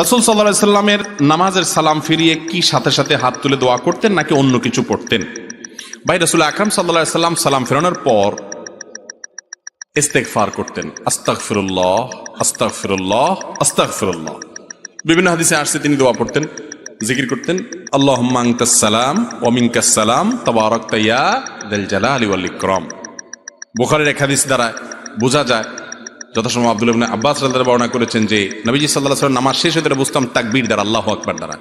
রাসুল সাল্লাহ সাল্লামের নামাজের সালাম ফিরিয়ে কি সাথে সাথে হাত তুলে দোয়া করতেন নাকি অন্য কিছু পড়তেন? ভাই, রাসুল আকরাম সাল্লাহ সাল্লাম সালাম ফেরানোর পর ইস্তেকফার করতেন। আস্তাক ফিরুল্লাহ আস্তাক ফিরুল্লাহ আস্তাক ফিরুল্লাহ বিভিন্ন হাদিসে আসছে, তিনি দোয়া পড়তেন, জিকির করতেন আল্লাহ সালাম ওমিনকাসালাম তবারক তাইয়া দেল জালা আলী ওয়াল ইকরম। বুখারের এক হাদিস দ্বারা বোঝা যায় যথাসময় আব্দুল ইবনে আব্বাস বর্ণনা করেছেন যে, নবীজি সাল্লাল্লাহু আলাইহি ওয়াসাল্লাম নামাজ শেষ হতে বুঝতাম তাকবীর দ্বারা, আল্লাহ আকবার দ্বারা।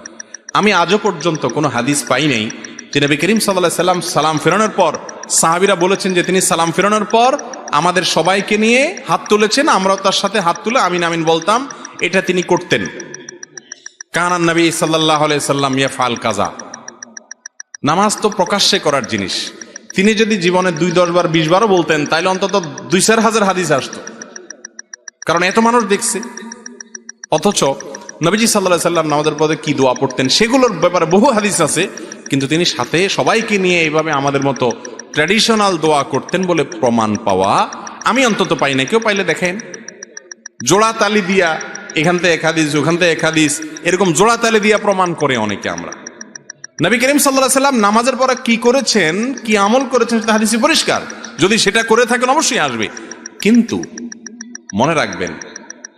আমি আজও পর্যন্ত কোনো হাদিস পাই নাই যে নবী করিম আলাইহি সাল্লাম সালাম ফেরানোর পর, সাহাবীরা বলেছেন যে তিনি সালাম ফেরানোর পর আমাদের সবাইকে নিয়ে হাত তুলেছেন, আমরাও তার সাথে হাত তুলে আমিন আমিন বলতাম, এটা তিনি করতেন। কানান নবী আলাইহি সাল্লাম ইয়াফআল কাজা নামাজ তো প্রকাশ্যে করার জিনিস। তিনি যদি জীবনে দুই, দশ বার, বিশ বারও বলতেন, তাইলে অন্তত দুই, চার হাজার হাদিস আসতো। কারণ এত মানুষ দেখছে। অথচ নবীজি সাল্লাহ সাল্লাম নামাজের পদে কি দোয়া পড়তেন সেগুলোর ব্যাপারে বহু হাদিস আছে, কিন্তু তিনি সাথে সবাইকে নিয়ে এইভাবে আমাদের মতো ট্র্যাডিশনাল দোয়া করতেন বলে প্রমাণ পাওয়া আমি অন্তত পাই না কেউ পাইলে দেখেন। জোড়া তালি দিয়া এখান থেকে এক হাদিস, ওখান থেকে এক হাদিস, এরকম জোড়া তালি দিয়া প্রমাণ করে অনেকে আমরা। নবী করিম সাল্লাহ সাল্লাম নামাজের পরে কি করেছেন, কি আমল করেছেন সেটা হাদিসে পরিষ্কার। যদি সেটা করে থাকেন অবশ্যই আসবে। কিন্তু মনে রাখবেন,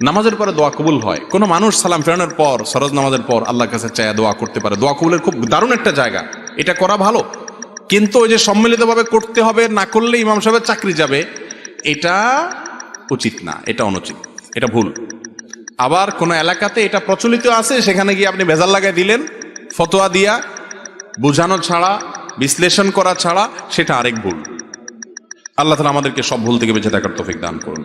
নামাজের পরে দোয়া কবুল হয়। কোনো মানুষ সালাম ফেরানোর পর, সরজ নামাজের পর আল্লাহর কাছে চায়া দোয়া করতে পারে। দোয়া কবুলের খুব দারুণ একটা জায়গা। এটা করা ভালো। কিন্তু ওই যে সম্মিলিতভাবে করতে হবে, না করলে ইমাম সাহেবের চাকরি যাবে, এটা উচিত না, এটা অনুচিত, এটা ভুল। আবার কোন এলাকাতে এটা প্রচলিত আছে, সেখানে গিয়ে আপনি ভেজাল লাগাই দিলেন, ফতোয়া দিয়া, বোঝানো ছাড়া, বিশ্লেষণ করা ছাড়া, সেটা আরেক ভুল। আল্লাহ তালা আমাদেরকে সব ভুল থেকে বেঁচে থাকার তফিক দান করুন।